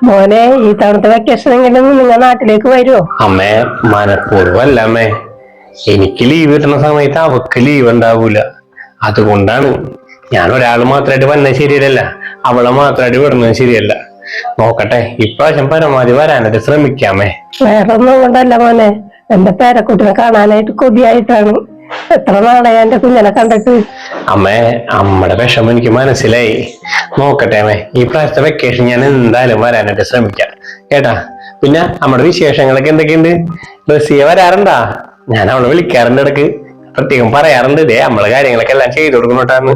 മോനെ ഈ തവണത്തെ വെക്കേഷൻ എങ്കിലും നിങ്ങൾ നാട്ടിലേക്ക് വരുമോ അമ്മേ മനഃപൂർവമല്ല അമ്മേ എനിക്ക് ലീവ് കിട്ടുന്ന സമയത്ത് അവക്ക് ലീവ് ഉണ്ടാവൂല. അതുകൊണ്ടാണ് ഞാൻ ഒരാൾ മാത്രമായിട്ട് വന്നത് ശരിയല്ല അവളെ മാത്രമായിട്ട് വിടുന്നത് ശരിയല്ല. നോക്കട്ടെ ഇപ്രാവശ്യം പരമാവധി വരാനായിട്ട് ശ്രമിക്കാമേ. വേറെ ഒന്നും കൊണ്ടല്ല മോനെ. എന്റെ പേരക്കുട്ടിനെ കാണാനായിട്ട് കൊതിയായിട്ടാണ്. എത്ര നാളെ എന്റെ കുഞ്ഞിനെ കണ്ടിട്ട്? അമ്മേ അമ്മയുടെ വിഷമം എനിക്ക് മനസ്സിലായി. നോക്കട്ടെ അമ്മേ ഈ പ്രാവശ്യത്തെ വെക്കേഷൻ ഞാൻ എന്തായാലും വരാനായിട്ട് ശ്രമിക്കാം. കേട്ടാ? പിന്നെ നമ്മുടെ വിശേഷങ്ങളൊക്കെ എന്തൊക്കെയുണ്ട്? റസിയ വരാറുണ്ടാ? ഞാൻ അവളെ വിളിക്കാറുണ്ട് ഇടയ്ക്ക്. പ്രത്യേകം പറയാറുണ്ട്. ഇതേ നമ്മളെ കാര്യങ്ങളൊക്കെ എല്ലാം ചെയ്തു കൊടുക്കുന്നോട്ടാന്ന്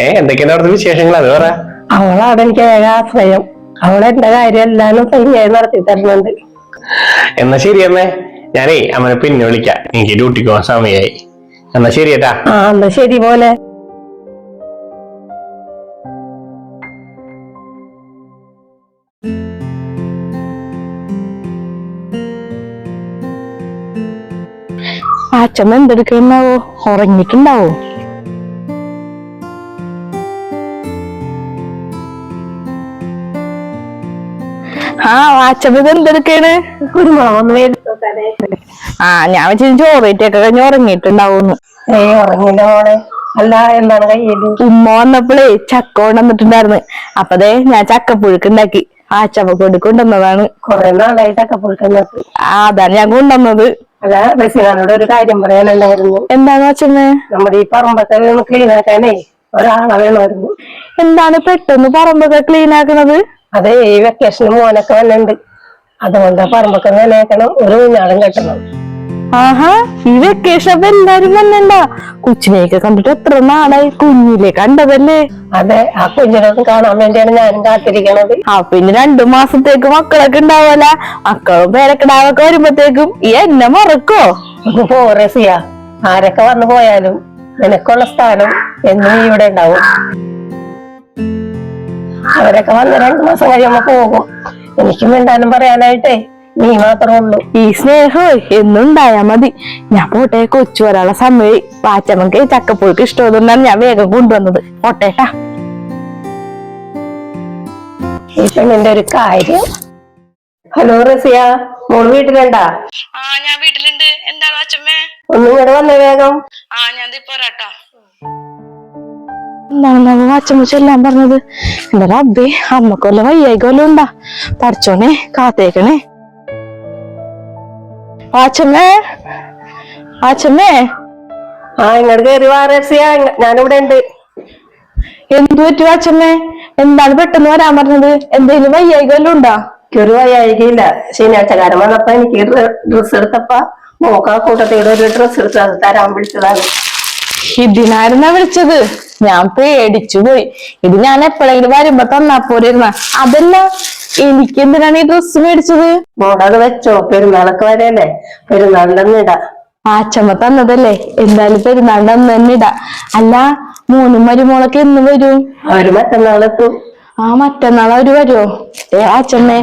ഏ എന്തൊക്കെയാണ് അവിടുത്തെ വിശേഷങ്ങൾ? അത് പറ. അവളവിടെ എനിക്ക് ആശ്രയം. അവളെന്റെ കാര്യം എല്ലാരും ഭംഗിയായി നടത്തി തരുന്നുണ്ട്. എന്നാ ശരി അമ്മേ. ഞാനേ അമ്മനെ പിന്നെ വിളിക്കാം. എനിക്ക് ഡ്യൂട്ടിക്ക് പോകാൻ സമയമായി എന്നാ ശരി ഏട്ടാ. ആ എന്നാ ശരി മോനെ. അച്ഛമ്മ എന്തെടുക്കുന്നാവോ ഉറങ്ങിട്ടുണ്ടാവോ ആ അച്ഛമ്മ ഇത് എന്തെടുക്കാണ്? ആ ഞാൻ വെച്ചിട്ട് ചോറിട്ടൊക്കെ കഴിഞ്ഞ് ഉറങ്ങിയിട്ടുണ്ടാവുന്നു ഏ ഉറങ്ങില്ല മോളെ. അല്ല എന്താണ് കയ്യിൽ? ഉമ്മ വന്നപ്പോഴേ ചക്ക കൊണ്ടുവന്നിട്ടുണ്ടായിരുന്നു. അപ്പതേ ഞാൻ ചക്കപ്പുഴുക്ക് ഉണ്ടാക്കി. ആ ചവക്കൊണ്ട് കൊണ്ട് കൊണ്ടുവന്നതാണ്. കൊറേ നാളായി ചക്കപ്പുഴുക്ക് ആ അതാണ് ഞാൻ കൊണ്ടുവന്നത്. അല്ല റസിനാനോട് ഒരു കാര്യം പറയാനുണ്ടായിരുന്നു. എന്താണ് അച്ഛമ്മ നമ്മുടെ ഈ പറമ്പൊക്കെ ഒന്ന് ക്ലീൻ ആക്കാനേ ഒരാളെ വേണമായിരുന്നു. എന്താണ് പെട്ടെന്ന് പറമ്പൊക്കെ ക്ലീൻ ആക്കണത്? അതെ ഈ വെക്കേഷന് മോനൊക്കെ വന്നിട്ടുണ്ട്. അതുകൊണ്ട് പറമ്പൊക്കെ നനയാക്കണം ഒരു കുഞ്ഞാളും കെട്ടണം. ആഹാ ഈ വെക്കേഷൻ അപ്പൊ എല്ലാരും വന്നണ്ട കൊച്ചിനെയൊക്കെ കണ്ടിട്ട് എത്ര നാളായി കുഞ്ഞിലെ കണ്ടതല്ലേ? അതെ ആ കുഞ്ഞിനെ കാണാൻ വേണ്ടിയാണ് ഞാനും കാത്തിരിക്കണത്. ആ പിന്നെ രണ്ടു മാസത്തേക്ക് മക്കളൊക്കെ ഉണ്ടാവല. മക്കളും പേരക്കിടാവൊക്കെ വരുമ്പത്തേക്കും ഈ എന്നെ മറക്കോ? പോറസിയ ആരൊക്കെ വന്നു പോയാലും നിനക്കുള്ള സ്ഥാനം എന്നും ഇവിടെ ഉണ്ടാവും. അവരൊക്കെ വന്ന് രണ്ടു മാസം കഴിയുമ്പോ പോകും. എനിക്കും മിണ്ടാനും പറയാനായിട്ടേ. നീ മാത്രമേ ഉള്ളൂ. ഈ സ്നേഹം എന്നുണ്ടായാ മതി. ഞാൻ പോട്ടെ കൊച്ചു വരാനുള്ള സമയം പാച്ചമ്മക്ക് ചക്കപ്പുഴുക്ക് ഇഷ്ടമായതുകൊണ്ടാണ് ഞാൻ വേഗം കൊണ്ടുവന്നത്. പോട്ടേട്ടാ ഈ പെണ്ണിന്റെ ഒരു കാര്യം. ഹലോ റസിയ. മോൾ വീട്ടിലുണ്ടാ? ആ ഞാൻ വീട്ടിലുണ്ട്. എന്താണ് അച്ഛമ്മേ? ഒന്ന് ഇങ്ങോട്ട് വന്നേ വേഗം. ആ ഞാൻ പോരാട്ടോ. എന്താണ് അച്ഛമ്മ ചെല്ലാൻ പറഞ്ഞത്? എന്റെ റബ്ബേ അമ്മക്കൊല്ല വയ്യായിക്കൊല്ലം ഉണ്ടാ? പറിച്ചോണേ കാത്തേക്കണേ. ആച്ചമ്മേ? ആച്ചമ്മേ? ആ ഇങ്ങോട്ട് കയറി വാ റസിയ ഇങ്ങ- ഞാനിവിടെ ഉണ്ട്. എന്തു പറ്റു ആച്ചമ്മേ? എന്താണ് പെട്ടെന്ന് വരാൻ പറഞ്ഞത്? എന്തെങ്കിലും വയ്യായികല്ലോ ഉണ്ടാ? ഒരു വയ്യായികയില്ല. ശനിയാഴ്ച കാരം വന്നപ്പോ എനിക്ക് ഡ്രസ് എടുത്തപ്പ നോക്കാ കൂട്ടത്തിയുടെ ഒരു ഡ്രസ് എടുത്ത് അത് തരാൻ വിളിച്ചതാണ്. ഇതിനായിരുന്ന വിളിച്ചത്? ഞാൻ പേടിച്ചു പോയി ഇത് ഞാൻ എപ്പോഴെങ്കിലും വരുമ്പോ തന്നാ പോരുന്ന. അതല്ല എനിക്ക് എന്തിനാണ് ഈ ഡ്രസ് മേടിച്ചത്? മോളത് വെച്ചോ പെരുന്നാളൊക്കെ വരെയല്ലേ? പെരുന്നാളിന്റെ അന്ന് ഇടാ ആച്ചമ്മ തന്നതല്ലേ? എന്തായാലും പെരുന്നാളിന്റെ അന്ന് തന്നെ ഇടാ. അല്ല മൂന്നും മരുമോളൊക്കെ എന്ന് വരും. അവർ മറ്റന്നാളെത്തും ആ മറ്റന്നാൾ അവർ വരുമോ ഏ അച്ഛമ്മേ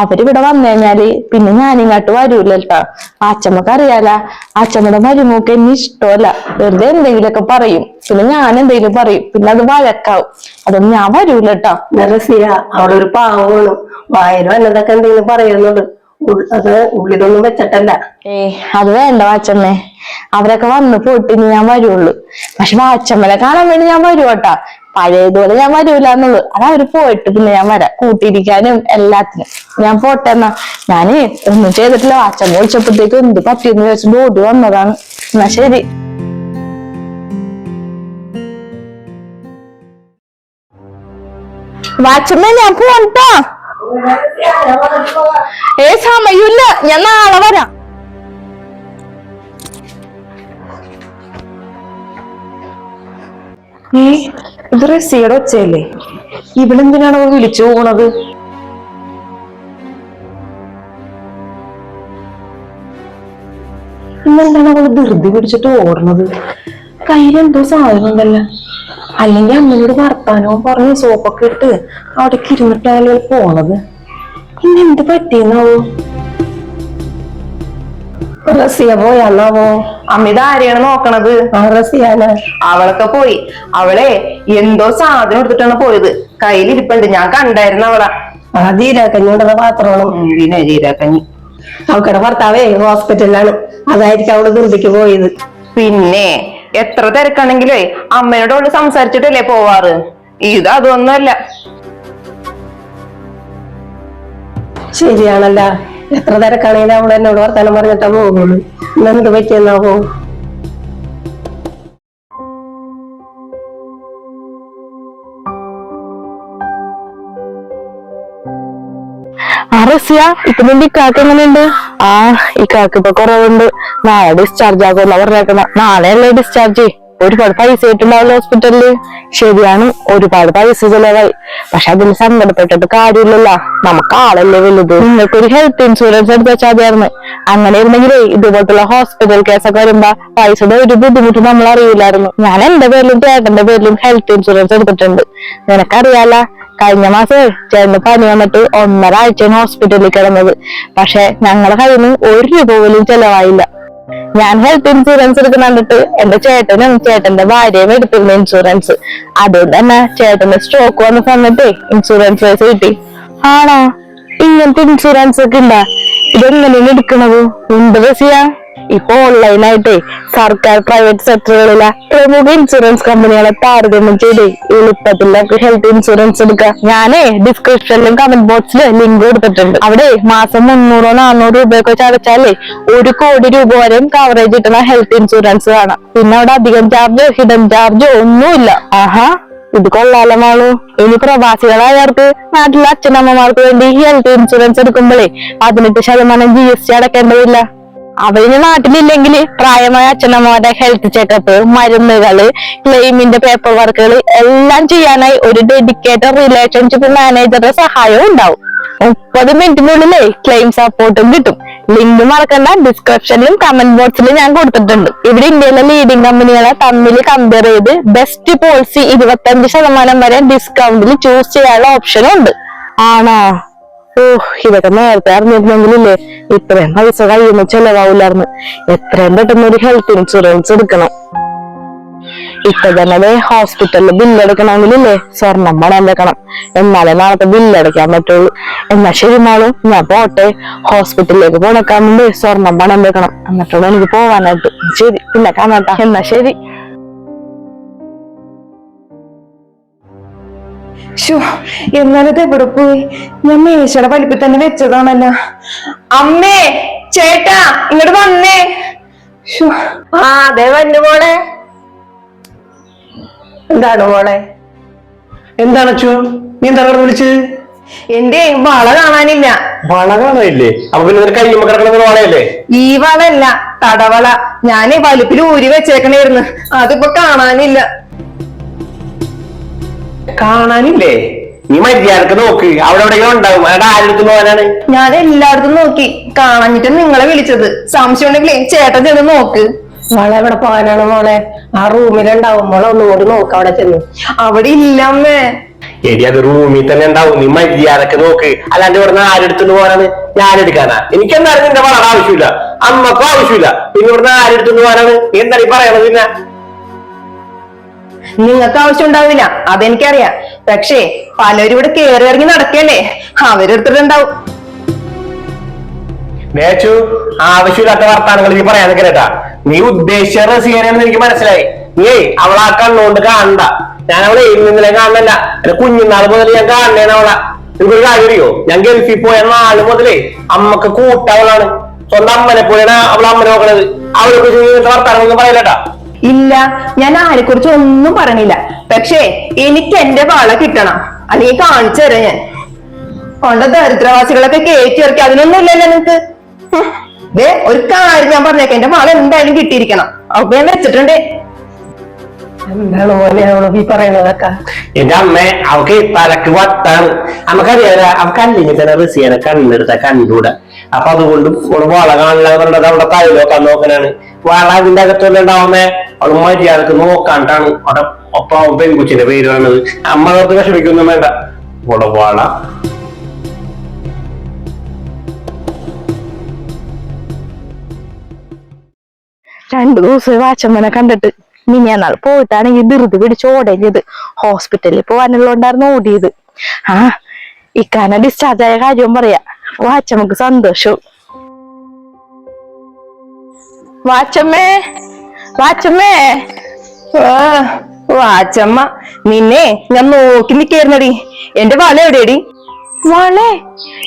അവരിവിടെ വന്നു കഴിഞ്ഞാൽ പിന്നെ ഞാനിങ്ങോട്ട് വരൂലട്ടാ ആച്ചമ്മക്ക് അറിയാല അച്ഛമ്മയുടെ മരുമോക്ക് എന്നെ ഇഷ്ടമല്ല. വെറുതെ എന്തെങ്കിലുമൊക്കെ പറയും. പിന്നെ ഞാൻ എന്തെങ്കിലും പറയും. പിന്നെ അത് വഴക്കാവും. അതൊന്നും ഞാൻ വരൂലട്ടാ. നരസിയ അവിടെ ഒരു പാവമാണ് വായന എന്നതൊക്കെ എന്തെങ്കിലും പറയുന്നുള്ളു ഉൾ- അത് ഉള്ളിലൊന്നും വെച്ചിട്ടല്ല. ഏ അത് വേണ്ട വാച്ചമ്മേ. അവരൊക്കെ വന്ന് പോയിട്ട് ഇനി ഞാൻ വരുള്ളൂ. പക്ഷെ വാച്ചമ്മനെ കാണാൻ വേണ്ടി ഞാൻ വരുവട്ടാ പഴയതുപോലെ ഞാൻ വരൂല എന്നുള്ളു അത് അവർ പോയിട്ട് പിന്നെ ഞാൻ വരാം. കൂട്ടിയിരിക്കാനും എല്ലാത്തിനും. ഞാൻ പോട്ടെ എന്നാ. ഞാൻ ഒന്നും ചെയ്തിട്ടില്ല. വാച്ചമ്മ വിളിച്ചപ്പോഴത്തേക്ക് എന്ത് പറ്റിയെന്ന് ചോദിച്ചു ബോധി വന്നതാണ്. എന്നാ ശരി. വാച്ചമ്മ ഞാൻ പോണ്ടാ ഏ സമയമില്ല ഞാൻ നാളെ വരാം. ഏ ഇത് റസിയുടെ ഒച്ചയല്ലേ? ഇവളെന്തിനാണ് അവൾ വിളിച്ചു പോണത്? ഇന്നെന്താണ് അവൾ ധൃതി പിടിച്ചിട്ട് ഓടണത്? കയ്യിലെന്തോ സാധനം ഉണ്ടല്ലോ. അല്ലെങ്കിൽ അമ്മയോട് വർത്താനവും പറഞ്ഞ് സോപ്പൊക്കെ ഇട്ട് അവിടേക്ക് ഇരുന്നിട്ടാലോ പോണത്. പിന്നെ എന്ത് പറ്റിയെന്നാവോ? റസിയ പോയാന്നാവോ? അമിത ആരെയാണ് നോക്കണത്? ആ റസിയാന അവളൊക്കെ പോയി. അവളെ എന്തോ സാധനം എടുത്തിട്ടാണ് പോയത്. കയ്യിലിരിപ്പുണ്ട്. ഞാൻ കണ്ടായിരുന്നു അവളെ. ആ ജീരാക്കഞ്ഞി കൊണ്ടുവന്ന പാത്രമാണ്. പിന്നെ ജീരാക്കഞ്ഞി അവക്കടെ ഭർത്താവേ ഹോസ്പിറ്റലിലാണ് അതായിരിക്കും അവൾ ദുർബിക്ക് പോയത്. പിന്നെ എത്ര തിരക്കാണെങ്കിലേ അമ്മയോട് അവൾ സംസാരിച്ചിട്ടല്ലേ പോവാറ്? ഇത് അതൊന്നുമല്ല. ശരിയാണല്ല. എത്ര തിരക്കാണെങ്കിലും അവൾ എന്നോട് വർത്താനം പറഞ്ഞിട്ടാ പോകുള്ളൂ ഇന്നെന്ത് പറ്റിയെന്നാ ആ റസിയ ഇപ്പൊ നിന്റെ ഇക്കാക്ക് എങ്ങനെയുണ്ട്? ആ ഇക്കാക്ക് ഇപ്പൊ കുറവുണ്ട്. നാളെ ഡിസ്ചാർജ് ആകുന്ന പറഞ്ഞേക്കണ നാളെയല്ലേ ഡിസ്ചാർജ് ഒരുപാട് പൈസ കിട്ടുണ്ടാവില്ല ഹോസ്പിറ്റലിൽ ശരിയാണ് ഒരുപാട് പൈസ ചെലവായി. പക്ഷെ അതിന് സങ്കടപ്പെട്ടിട്ട് കാര്യമില്ലല്ലോ. നമുക്ക് ആളല്ലേ വലുത്. നിങ്ങൾക്ക് ഒരു ഹെൽത്ത് ഇൻഷുറൻസ് എടുത്ത് വെച്ചാൽ മതിയായിരുന്നു. അങ്ങനെ ഇരുന്നെങ്കിലേ ഇതുപോലത്തുള്ള ഹോസ്പിറ്റൽ കേസൊക്കെ വരുമ്പോ പൈസയുടെ ഒരു ബുദ്ധിമുട്ട് നമ്മൾ അറിയില്ലായിരുന്നു ഞാൻ എന്റെ പേരിലും ചേട്ടന്റെ പേരിലും ഹെൽത്ത് ഇൻഷുറൻസ് എടുത്തിട്ടുണ്ട്. നിനക്കറിയാല കഴിഞ്ഞ മാസം ചേട്ടന് പനി വന്നിട്ട് ഒന്നര ആഴ്ചയാണ് ഹോസ്പിറ്റലിൽ കിടന്നത്. പക്ഷെ ഞങ്ങളുടെ കയ്യിൽ നിന്ന് ഒരു രൂപ പോലും ചെലവായില്ല. ഞാൻ ഹെൽത്ത് ഇൻഷുറൻസ് എടുക്കുന്നുണ്ടിട്ട് എന്റെ ചേട്ടനും ചേട്ടന്റെ ഭാര്യയും എടുത്തിരുന്നു ഇൻഷുറൻസ് അതുകൊണ്ട് തന്നെ ചേട്ടന് സ്ട്രോക്ക് വന്ന സമയത്ത് ഇൻഷുറൻസ് പൈസ കിട്ടി. ആണോ? ഇങ്ങനത്തെ ഇൻഷുറൻസ് ഒക്കെ ഉണ്ടാ? ഇതെങ്ങനെയാണ് എടുക്കണത്? ഉണ്ട് ചെയ്യാ ഇപ്പൊ ഓൺലൈനായിട്ടേ സർക്കാർ പ്രൈവറ്റ് സെക്ടറുകളിലെ പ്രമുഖ ഇൻഷുറൻസ് കമ്പനികളെ താരതമ്യം ചെയ്ത്. എളുപ്പത്തിൽ ഹെൽത്ത് ഇൻഷുറൻസ് എടുക്കുക ഞാനേ ഡിസ്ക്രിപ്ഷനിലും കമന്റ് ബോക്സിലും ലിങ്ക് കൊടുത്തിട്ടുണ്ട്. അവിടെ മാസം മുന്നൂറോ നാനൂറ് രൂപയൊക്കെ ചടച്ചാലേ ഒരു കോടി രൂപ വരെയും കവറേജ് കിട്ടുന്ന ഹെൽത്ത് ഇൻഷുറൻസ് ആണ് പിന്നെ അവിടെ അധികം ചാർജോ ഹിഡൻ ചാർജോ ഒന്നുമില്ല. ആഹാ ഇത് കൊള്ളാലോ മാളു ഇനി പ്രവാസികളായവർക്ക് നാട്ടിലെ അച്ഛനമ്മമാർക്ക് വേണ്ടി ഹെൽത്ത് ഇൻഷുറൻസ് എടുക്കുമ്പോഴേ പതിനെട്ട് ശതമാനം ജി എസ് ടി അടക്കേണ്ടതില്ല. അവരിന് നാട്ടിലില്ലെങ്കിൽ പ്രായമായ അച്ഛനമ്മമാരുടെ ഹെൽത്ത് ചെക്കപ്പ് മരുന്നുകൾ ക്ലെയിമിന്റെ പേപ്പർ വർക്കുകൾ എല്ലാം ചെയ്യാനായി ഒരു ഡെഡിക്കേറ്റഡ് റിലേഷൻഷിപ്പ് മാനേജറുടെ സഹായവും ഉണ്ടാവും. മുപ്പത് മിനിറ്റിനുള്ളിലേ ക്ലെയിം സപ്പോർട്ടും കിട്ടും. ലിങ്ക് മറക്കണ്ട ഡിസ്ക്രിപ്ഷനിലും കമന്റ് ബോക്സിലും ഞാൻ കൊടുത്തിട്ടുണ്ട്. ഇവിടെ ഇന്ത്യയിലെ ലീഡിംഗ് കമ്പനികളെ തമ്മിൽ കമ്പയർ ചെയ്ത് ബെസ്റ്റ് പോളിസി ഇരുപത്തഞ്ച് ശതമാനം വരെ ഡിസ്കൗണ്ടിൽ ചൂസ് ചെയ്യാനുള്ള ഓപ്ഷനും ഉണ്ട്. ആണോ? ഓ ഇതൊക്കെ നേരത്തെ അറിഞ്ഞിരുന്നെങ്കിലില്ലേ? ഇത്രയും പൈസ കഴിയുന്ന ചെലവാവില്ലായിരുന്നു എത്രയും പെട്ടെന്ന് ഒരു ഹെൽത്ത് ഇൻഷുറൻസ് എടുക്കണം. ഇപ്പൊ തന്നെ ഹോസ്പിറ്റലിൽ ബില്ലടക്കണമെങ്കിലില്ലേ സ്വർണം പണം വെക്കണം. എന്നാലേ നാളത്തെ ബില്ലടക്കാൻ പറ്റുള്ളൂ. എന്നാ ശരി മാളും ഞാൻ പോട്ടെ. ഹോസ്പിറ്റലിലേക്ക് പോണക്കാൻ വേണ്ടി സ്വർണം പണം വെക്കണം. എന്നിട്ടുള്ള എനിക്ക് പോവാനായിട്ട്. ശരി പിന്നെ കാണാട്ടാ എന്നാ ശരി. ഷോ എന്നാലത് എവിടെ പോയി? ഞാൻ മേശയുടെ വലിപ്പിൽ തന്നെ വെച്ചതാണല്ലോ. അമ്മേ ചേട്ടാ ഇങ്ങോട്ട് വന്നേ. ഷോ ആ അതെ വന്നു മോളെ. എന്താണ് മോളെ? എന്താണ് അച്ചു നീ എന്താണ് വിളിച്ചത് എന്റെ വള കാണാനില്ല. വള കാണാനില്ലേ? അപ്പൊ പിന്നെ നിനക്ക് കയ്യുമ്പോ കിടക്കുന്നത് വളയല്ലേ? ഈ വളല്ല തടവള. ഞാനേ വലിപ്പിൽ ഊരി വെച്ചേക്കണേരുന്നു അതിപ്പോ കാണാനില്ല. കാണാനില്ലേ? നീ മര്യാദയ്ക്ക് നോക്ക്. അവിടെ എവിടെയെങ്കിലും ഉണ്ടാവും. അവിടെ ആരെടുത്ത് പോകാനാണ്? ഞാൻ എല്ലായിടത്തും നോക്കി. കാണാഞ്ഞിട്ട് നിങ്ങളെ വിളിച്ചത്. സംശയം ഉണ്ടെങ്കിലേ ചേട്ടൻ ചെന്ന് നോക്ക്. മോളെ എവിടെ പോകാനാണ് മോളെ? ആ റൂമിൽ റൂമിലുണ്ടാവും. മോളെ ഒന്നുകൂടി നോക്ക് അവിടെ ചെന്ന്. അവിടെ ഇല്ല അമ്മേ എടി അത് റൂമിൽ തന്നെ ഉണ്ടാവും. നീ മര്യാദയ്ക്ക് നോക്ക്. അല്ലാണ്ട് ഇവിടുന്ന് ആരെടുത്തുകൊണ്ട് പോകാനാണ്? ഞാൻ എടുക്കാനാ എനിക്കെന്തായാലും നിന്റെ വളരെ ആവശ്യമില്ല. അമ്മക്കും ആവശ്യമില്ല. പിന്നെ ഇവിടുന്ന് ആരെടുത്തുകൊണ്ട് പോകാനാണ്? നീ എന്താ ഈ പറയണത് പിന്നെ? നിങ്ങൾക്ക് ആവശ്യം ഉണ്ടാവില്ല അതെനിക്കറിയാം. പക്ഷേ പലരും ഇവിടെ കേറി ഇറങ്ങി നടക്കല്ലേ അവരെടുത്തിട്ടുണ്ടാവും ആവശ്യമില്ലാത്ത വർത്താനങ്ങൾ നീ പറയാൻ കേട്ടാ. നീ ഉദ്ദേശിച്ച സീനിയാണെന്ന് എനിക്ക് മനസ്സിലായി. നീ അവളെ ആ കണ്ണുകൊണ്ട് കാണണ്ട. ഞാൻ അവളെ ഇന്നലെ കാണണല്ല എന്റെ കുഞ്ഞുനാൾ മുതൽ ഞാൻ കാണണേണ് അവളെ. എനിക്കൊരു കാര്യമോ ഞാൻ ഗൾഫിൽ പോയ നാൾ മുതലേ അമ്മയ്ക്ക് കൂട്ടവളാണ്. സ്വന്തം അമ്മനെ പോലെയാണ് അവളെ അമ്മ നോക്കണത്. അവളെ കുറിച്ച് വർത്താനങ്ങളൊന്നും ഇല്ല ഞാൻ ആരെ കുറിച്ച് ഒന്നും പറഞ്ഞില്ല പക്ഷേ എനിക്ക് എന്റെ വള കിട്ടണം. അല്ലെങ്കിൽ കാണിച്ചു തരാം ഞാൻ. കൊണ്ട ദരിദ്രവാസികളൊക്കെ കയറ്റി ഇറക്കി. അതിനൊന്നും ഇല്ലല്ലോ നിങ്ങക്ക്. ദേ ഒരു കാര്യം ഞാൻ പറഞ്ഞേക്ക. എന്റെ വള എന്തായാലും കിട്ടിയിരിക്കണം. അപ്പൊ ഞാൻ വെച്ചിട്ടുണ്ട്. എന്റെ അമ്മ അവക്ക് തലക്ക് വട്ടാണ്. നമുക്കറിയാല അവക്ക് അല്ലെങ്കിൽ തന്നെ റിസിയനെ കണ്ണെടുത്ത കണ്ടൂടെ. അപ്പൊ അതുകൊണ്ട് വള കാണില്ല പറഞ്ഞത് അവിടെ തലയിലോ നോക്കാനാണ് വള അതിന്റെ അകത്തുള്ള അവൾ ആൾക്ക് നോക്കാണ്ടാണ്. അവിടെ ഒപ്പം പെൺകുച്ചിന്റെ പേര് പറഞ്ഞത് അമ്മ അവർക്ക് വിഷമിക്കൊന്നും വേണ്ട. ഇവിടെ വള. രണ്ടു ദിവസം വാച്ചമ്മനെ കണ്ടിട്ട് മിനിയാന്നാൾ പോയിട്ടാണെങ്കിൽ ധൃതി പിടിച്ച് ഓടേഞ്ഞത് ഹോസ്പിറ്റലിൽ പോവാനുള്ളതുകൊണ്ടായിരുന്നു ഓടിയത്. ആ ഇക്കാന ഡിസ്ചാർജ് ആയ കാര്യവും പറയാ. വാച്ചമ്മക്ക് സന്തോഷവും വാച്ചമ്മേ വാച്ചമ്മേ. വാച്ചമ്മ നിന്നെ ഞാൻ നോക്കി നിക്കായിരുന്നടി എന്റെ വള എവിടെയടി? വള?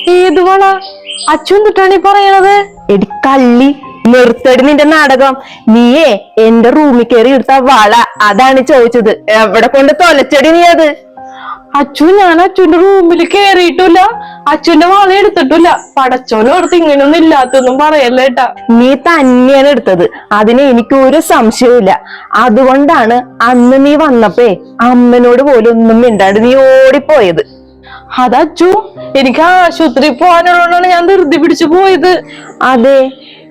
ഏത് വള? അച്ഛൻ തൊട്ടാണ് ഈ പറയണത്? എടി കള്ളി. നിർത്തടി നിന്റെ നാടകം. നീയേ എന്റെ റൂമിൽ കയറി എടുത്ത വള. അതാണ് ചോദിച്ചത്. എവിടെ കൊണ്ട് തൊലച്ചടി നീ അത്? അച്ചു ഞാൻ അച്ഛന്റെ റൂമിൽ കേറിയിട്ടില്ല. അച്ഛന്റെ വള എടുത്തിട്ടില്ല. പടച്ചോനോർത്ത് ഇങ്ങനൊന്നും ഇല്ലാത്തൊന്നും പറയല്ലേട്ടാ നീ തന്നെയാണ് എടുത്തത്. അതിന് എനിക്ക് ഒരു സംശയവുമില്ല. അതുകൊണ്ടാണ് അന്ന് നീ വന്നപ്പേ അമ്മനോട് പോലും ഒന്നും മിണ്ടാണ്ട് നീ ഓടിപ്പോയത്. അതച്ചു എനിക്ക് ആശുപത്രി പോകാനുള്ളതാണ് ഞാൻ ധൃതി പിടിച്ചു പോയത്. അതെ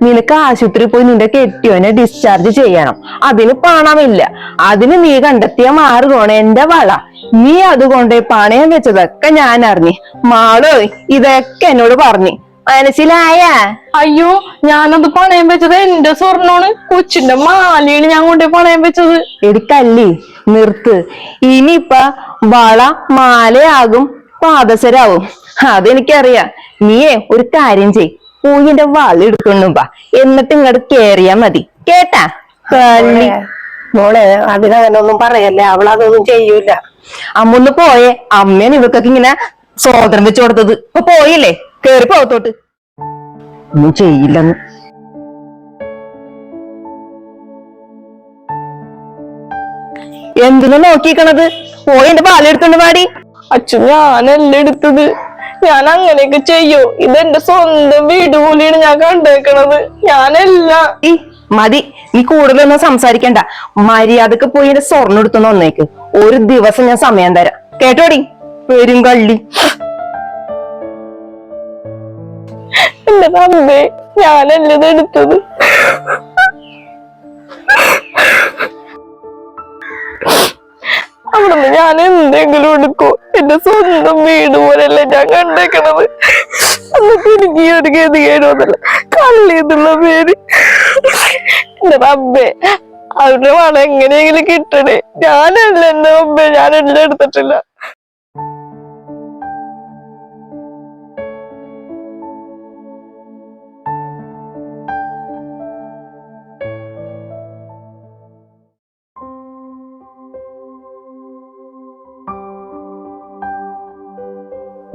നിനക്ക് ആശുപത്രി പോയി നിന്റെ കെട്ടിയോനെ ഡിസ്ചാർജ് ചെയ്യണം. അതിന് പണമില്ല. അതിന് നീ കണ്ടെത്തിയ മാറുകയാണ് എന്റെ വള. നീ അതുകൊണ്ട് പണയം വെച്ചതൊക്കെ ഞാൻ അറിഞ്ഞു മാളോ ഇതൊക്കെ എന്നോട് പറഞ്ഞു. മനസ്സിലായ? അയ്യോ ഞാനത് പണയം വെച്ചത് എന്റെ സ്വർണമാണ്. കൊച്ചിന്റെ മാലയാണ് ഞാൻ കൊണ്ട് പണയം വെച്ചത്. എടുക്കല്ലേ? നിർത്ത്. ഇനിയിപ്പ വള മാലയാകും പാദസരാവും. അതെനിക്കറിയാം. നീയേ ഒരു കാര്യം ചെയ് പൂവിന്റെ വള എടുക്കൊണ്ടുമ്പാ എന്നിട്ട് ഇങ്ങോട്ട് കേറിയാ മതി. കേട്ടാ? മോളെ. അതിനൊന്നും പറയല്ലേ. അവളതൊന്നും ചെയ്യൂല. അമ്മൊന്ന് പോയെ. അമ്മയാണ് ഇവർക്കൊക്കെ ഇങ്ങനെ സ്വാതന്ത്ര്യം വെച്ചു കൊടുത്തത്. ഇപ്പൊ പോയില്ലേ? കേറി പോകത്തോട്ട് ഒന്നും ചെയ്യില്ലെന്ന്. എന്തിനു നോക്കിക്കണത്? പോയി എന്റെ പാലെടുത്തോണ്ട് പാടി അച്ഛൻ ഞാനല്ല എടുത്തത്? ഞാൻ അങ്ങനെയൊക്കെ ചെയ്യോ? ഇതെന്റെ സ്വന്തം വീട് പോലെയാണ് ഞാൻ കണ്ടേക്കണത്. ഞാനല്ല. മതി. നീ കൂടുതലൊന്നും സംസാരിക്കണ്ട. മര്യാദയ്ക്ക് പോയി എന്റെ സ്വർണം എടുത്തുനിന്ന് വന്നേക്ക്. ഒരു ദിവസം ഞാൻ സമയം തരാം. കേട്ടോടി? പേരും കള്ളി. എന്റെ തമ്പേ ഞാനല്ല ഇത് എടുത്തത്? അവിടുന്ന് ഞാൻ എന്തെങ്കിലും എടുക്കോ. എന്റെ സ്വന്തം വീട് പോലെയല്ല ഞാൻ കണ്ടേക്കണത്? എന്നിട്ട് എനിക്ക് ഈ ഒരു ഗതികേടൊന്നല്ല കള്ളി എന്നുള്ള പേര്. എന്റെ റബ്ബേ അവരുടെ വള എങ്ങനെയെങ്കിലും കിട്ടണേ. ഞാനല്ല എന്റെ റബ്ബേ എല്ലാം എടുത്തിട്ടില്ല.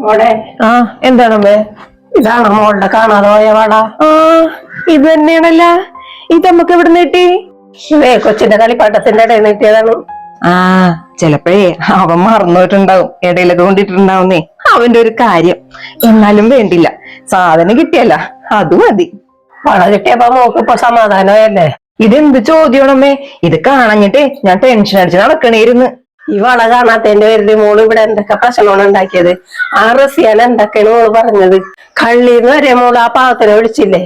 മോളെ ആ എന്താണമ്മേ ഇതാണ് മോളുടെ കാണാതെ പോയ വള. ആ ഇത് തന്നെയാണല്ല? ഇത് നമുക്ക് ഇവിടെ കിട്ടി? കൊച്ചിന്റെ കൊച്ചിന്റെ കളിപ്പാട്ടത്തിന്റെ ഇടയിൽ നീട്ടിയതാണ് ആ ചെലപ്പോഴേ അവൻ മറന്നുപോയിട്ടുണ്ടാവും. ഇടയിലൊക്കെ കൊണ്ടിട്ടുണ്ടാവുന്നേ. അവന്റെ ഒരു കാര്യം. എന്നാലും വേണ്ടില്ല. സാധനം കിട്ടിയല്ല. അത് മതി. പണം കിട്ടിയപ്പോ മോക്ക് ഇപ്പൊ സമാധാനമായല്ലേ? ഇതെന്ത് ചോദ്യമാണമ്മേ ഇത് കാണഞ്ഞിട്ട് ഞാൻ ടെൻഷൻ അടിച്ച് നടക്കണേരുന്ന് ഈ വള കാണാത്തതിന്റെ പേരിൽ മോൾ ഇവിടെ എന്തൊക്കെ പ്രശ്നമാണ് ഉണ്ടാക്കിയത്? ആ റസിയാൻ എന്തൊക്കെയാണ് മോൾ പറഞ്ഞത്? കള്ളീന്ന് വരെ മോൾ ആ പാവത്തിനെ വിളിച്ചില്ലേ?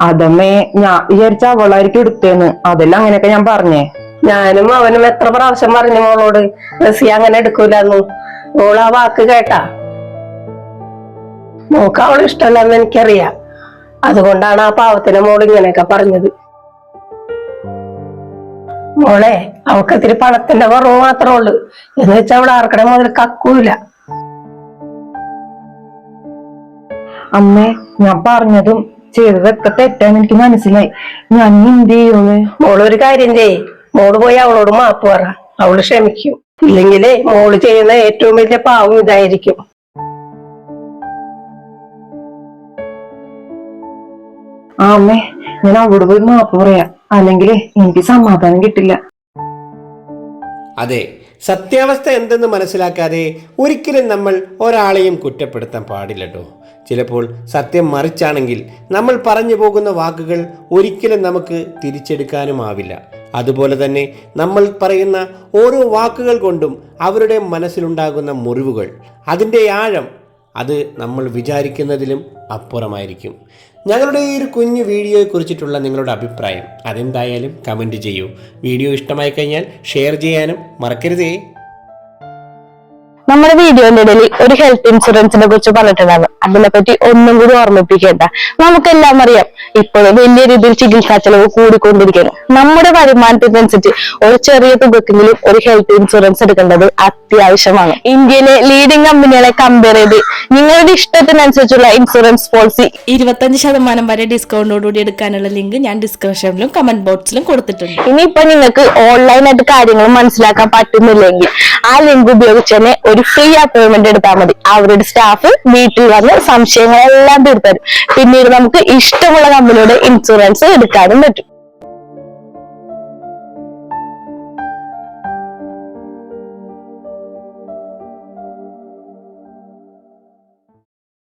അതമ്മേ ഞാൻ വിചാരിച്ച അവളായിരിക്കും എടുത്തേന്ന്. അതെല്ലാം അങ്ങനെയൊക്കെ ഞാൻ പറഞ്ഞേ. ഞാനും അവനും എത്ര പ്രാവശ്യം പറഞ്ഞു മോളോട് റസിയ അങ്ങനെ എടുക്കൂലെന്നു. മോൾ ആ വാക്ക് കേട്ടാ? മോക്ക് അവൾ ഇഷ്ടമല്ലെന്ന് എനിക്കറിയാം. അതുകൊണ്ടാണ് ആ പാവത്തിനെ മോൾ ഇങ്ങനെയൊക്കെ പറഞ്ഞത്. മോളെ അവൾക്ക് ഇത്തിരി പണത്തിന്റെ കുറവ് മാത്രമേ ഉള്ളൂ. എന്ന് വെച്ചാൽ അവൾ ആർക്കടെ മുതൽ കക്കൂല. അമ്മേ ഞാൻ പറഞ്ഞതും ചെയ്തതൊക്കെ തെറ്റാന്ന് എനിക്ക് മനസ്സിലായി. ഞാൻ എന്ത് ചെയ്യുന്നു? മോൾ ഒരു കാര്യം ചെയ് മോൾ പോയി അവളോട് മാപ്പ് പറ. അവൾ ക്ഷമിക്കും. ഇല്ലെങ്കിലേ മോൾ ചെയ്യുന്ന ഏറ്റവും വലിയ പാവം ഇതായിരിക്കും. ആ അമ്മേ ഞാൻ അവിടെ പോയി മാപ്പ് പറയാം. അല്ലെങ്കിൽ എനിക്ക് സമാധാനം കിട്ടില്ല. അതെ സത്യാവസ്ഥ എന്തെന്ന് മനസ്സിലാക്കാതെ ഒരിക്കലും നമ്മൾ ഒരാളെയും കുറ്റപ്പെടുത്താൻ പാടില്ലട്ടോ ചിലപ്പോൾ സത്യം മറിച്ചാണെങ്കിൽ നമ്മൾ പറഞ്ഞു പോകുന്ന വാക്കുകൾ ഒരിക്കലും നമുക്ക് തിരിച്ചെടുക്കാനുമാവില്ല. അതുപോലെ തന്നെ നമ്മൾ പറയുന്ന ഓരോ വാക്കുകൾ കൊണ്ടും അവരുടെ മനസ്സിലുണ്ടാകുന്ന മുറിവുകൾ അതിന്റെ ആഴം അത് നമ്മൾ വിചാരിക്കുന്നതിലും അപ്പുറമായിരിക്കും. ഞങ്ങളുടെ ഈ ഒരു കുഞ്ഞു വീഡിയോയെ കുറിച്ചിട്ടുള്ള നിങ്ങളുടെ അഭിപ്രായം അതെന്തായാലും കമന്റ് ചെയ്യൂ. വീഡിയോ ഇഷ്ടമായി കഴിഞ്ഞാൽ ഷെയർ ചെയ്യാനും മറക്കരുതേ. നമ്മുടെ വീഡിയോന്റെ ഇടയിൽ ഒരു ഹെൽത്ത് ഇൻഷുറൻസിനെ കുറിച്ച് പറഞ്ഞിട്ടുണ്ടായിരുന്നു. അതിനെപ്പറ്റി ഒന്നും കൂടി ഓർമ്മിപ്പിക്കേണ്ട. നമുക്കെല്ലാം അറിയാം ഇപ്പോൾ വലിയ രീതിയിൽ ചികിത്സാ ചെലവ് കൂടിക്കൊണ്ടിരിക്കുകയാണ്. നമ്മുടെ വരുമാനത്തിനനുസരിച്ച് ഒരു ചെറിയ തുകക്കെങ്കിലും ഒരു ഹെൽത്ത് ഇൻഷുറൻസ് എടുക്കേണ്ടത് അത്യാവശ്യമാണ്. ഇന്ത്യയിലെ ലീഡിംഗ് കമ്പനികളെ കമ്പയർ ചെയ്ത് നിങ്ങളുടെ ഇഷ്ടത്തിനനുസരിച്ചുള്ള ഇൻഷുറൻസ് പോളിസി ഇരുപത്തഞ്ച് ശതമാനം വരെ ഡിസ്കൗണ്ടോടുകൂടി എടുക്കാനുള്ള ലിങ്ക് ഞാൻ ഡിസ്ക്രിപ്ഷനിലും കമന്റ് ബോക്സിലും കൊടുത്തിട്ടുണ്ട്. ഇനിയിപ്പോ നിങ്ങൾക്ക് ഓൺലൈനായിട്ട് കാര്യങ്ങൾ മനസ്സിലാക്കാൻ പറ്റുന്നില്ലെങ്കിൽ ആ ലിങ്ക് ഉപയോഗിച്ച് തന്നെ ഒരു ഫ്രീ അപ്പോയിന്റ്മെന്റ് എടുത്താൽ മതി. അവരുടെ സ്റ്റാഫ് വീട്ടിൽ വന്ന് സംശയങ്ങളെല്ലാം തീർത്തരും പിന്നീട് നമുക്ക് ഇഷ്ടമുള്ള കമ്പനിയുടെ ഇൻഷുറൻസ് എടുക്കാനും പറ്റും.